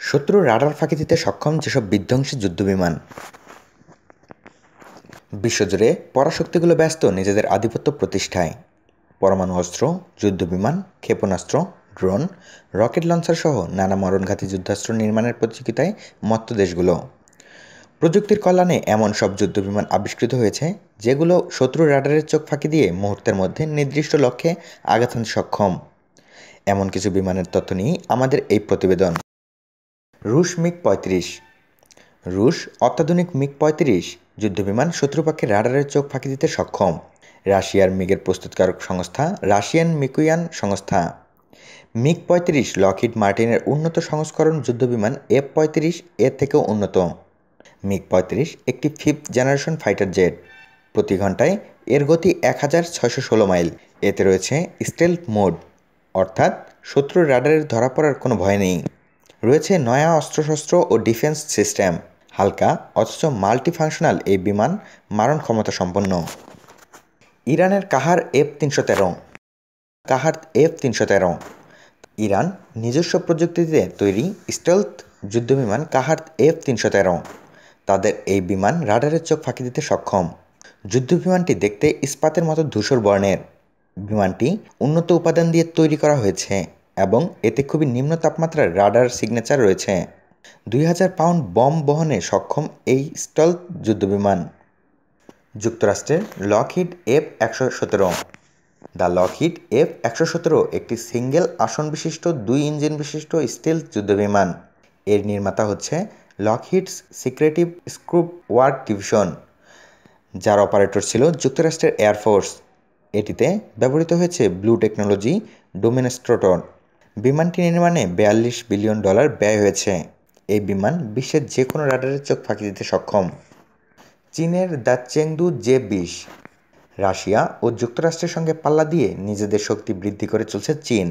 শত্রুর রাডার ফাঁকি দিতে সক্ষম যেসব বিধ্বংসী যুদ্ধবিমান। বিশ্বজুড়ে পরাশক্তিগুলো ব্যস্ত নিজেদের আধিপত্য প্রতিষ্ঠায়। পরমাণু অস্ত্র, যুদ্ধবিমান, ক্ষেপণাস্ত্র, ড্রোন, রকেট লঞ্চার সহ নানা মরণঘাতী যুদ্ধাস্ত্র নির্মাণের প্রতিযোগিতায় মত্ত দেশগুলো। প্রযুক্তির কল্যাণে এমন সব যুদ্ধবিমান আবিষ্কৃত হয়েছে, যেগুলো শত্রু রাডারের চোখ ফাঁকি দিয়ে মুহূর্তের মধ্যে নির্দিষ্ট লক্ষ্যে আঘাত সক্ষম। এমন কিছু বিমানের তথ্য নিয়েই আমাদের এই প্রতিবেদন। রুশ মিগ পঁয়ত্রিশ। রুশ অত্যাধুনিক মিগ পঁয়ত্রিশ যুদ্ধবিমান শত্রুপক্ষের রাডারের চোখ ফাঁকি দিতে সক্ষম। রাশিয়ার মিগের প্রস্তুতকারক সংস্থা রাশিয়ান মিকুয়ান সংস্থা। মিগ পঁয়ত্রিশ লকহিড মার্টিনের উন্নত সংস্করণ যুদ্ধবিমান এফ পঁয়ত্রিশ এর থেকেও উন্নত। মিগ পঁয়ত্রিশ একটি ফিফথ জেনারেশন ফাইটার জেট। প্রতি ঘন্টায় এর গতি এক হাজার ছয়শো ষোলো মাইল। এতে রয়েছে স্টেলথ মোড। অর্থাৎ শত্রুর রাডারের ধরা পড়ার কোনো ভয় নেই। রয়েছে নয়া অস্ত্রশস্ত্র ও ডিফেন্স সিস্টেম, হালকা অথচ মাল্টিফাংশনাল এই বিমান মারণ ক্ষমতা সম্পন্ন। ইরানের কাহার এফ তিনশো তেরো। কাহার এফ তিনশো তেরো। ইরান নিজস্ব প্রযুক্তিতে তৈরি স্টেলথ যুদ্ধবিমান কাহার এফ তিনশো তেরো। তাদের এই বিমান রাডারের চোখ ফাঁকি দিতে সক্ষম। যুদ্ধবিমানটি দেখতে ইস্পাতের মতো ধূসর বর্ণের। বিমানটি উন্নত উপাদান দিয়ে তৈরি করা হয়েছে। এবং এতে খুবই নিম্ন তাপমাত্রার রাডার সিগনেচার রয়েছে। দুই হাজার পাউন্ড বম বহনে সক্ষম এই স্টল যুদ্ধবিমান। যুক্তরাষ্ট্রের লকহিড এফ একশো সতেরো। দ্য লকহিড এফ একশো সতেরো একটি সিঙ্গেল আসন বিশিষ্ট দুই ইঞ্জিন বিশিষ্ট স্টিল যুদ্ধবিমান। এর নির্মাতা হচ্ছে Lockheed's secretive skunk works division, যার অপারেটর ছিল যুক্তরাষ্ট্রের এয়ারফোর্স এটিতে ব্যবহৃত হয়েছে ব্লু টেকনোলজি ডোমিনেস্ট্রোটন। বিমানটি নির্মাণে বিয়াল্লিশ বিলিয়ন ডলার ব্যয় হয়েছে। এই বিমান বিশ্বের যে কোনো রাডারের চোখ ফাঁকি দিতে সক্ষম। চীনের দ্য চেংদু জে বিশ, রাশিয়া ও যুক্তরাষ্ট্রের সঙ্গে পাল্লা দিয়ে নিজেদের শক্তি বৃদ্ধি করে চলছে চীন।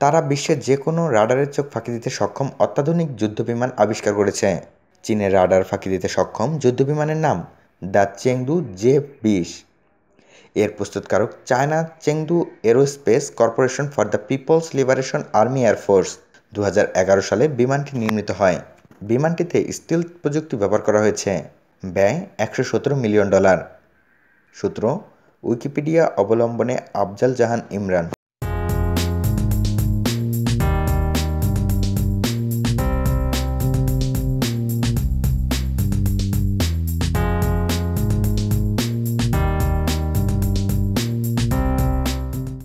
তারা বিশ্বের যে কোনো রাডারের চোখ ফাঁকি দিতে সক্ষম অত্যাধুনিক যুদ্ধবিমান আবিষ্কার করেছে। চীনের রাডার ফাঁকি দিতে সক্ষম যুদ্ধবিমানের নাম দ্য চেংদু জে বিশ। এর প্রস্তুতকারক China Chengdu aerospace corporation for the people's liberation army air force দু হাজার এগারো সালে বিমানটি নির্মিত হয়। বিমানটিতে স্টিল প্রযুক্তি ব্যবহার করা হয়েছে। ব্যয় একশো সতেরো মিলিয়ন ডলার। সূত্র উইকিপিডিয়া অবলম্বনে আফজাল জাহান ইমরান।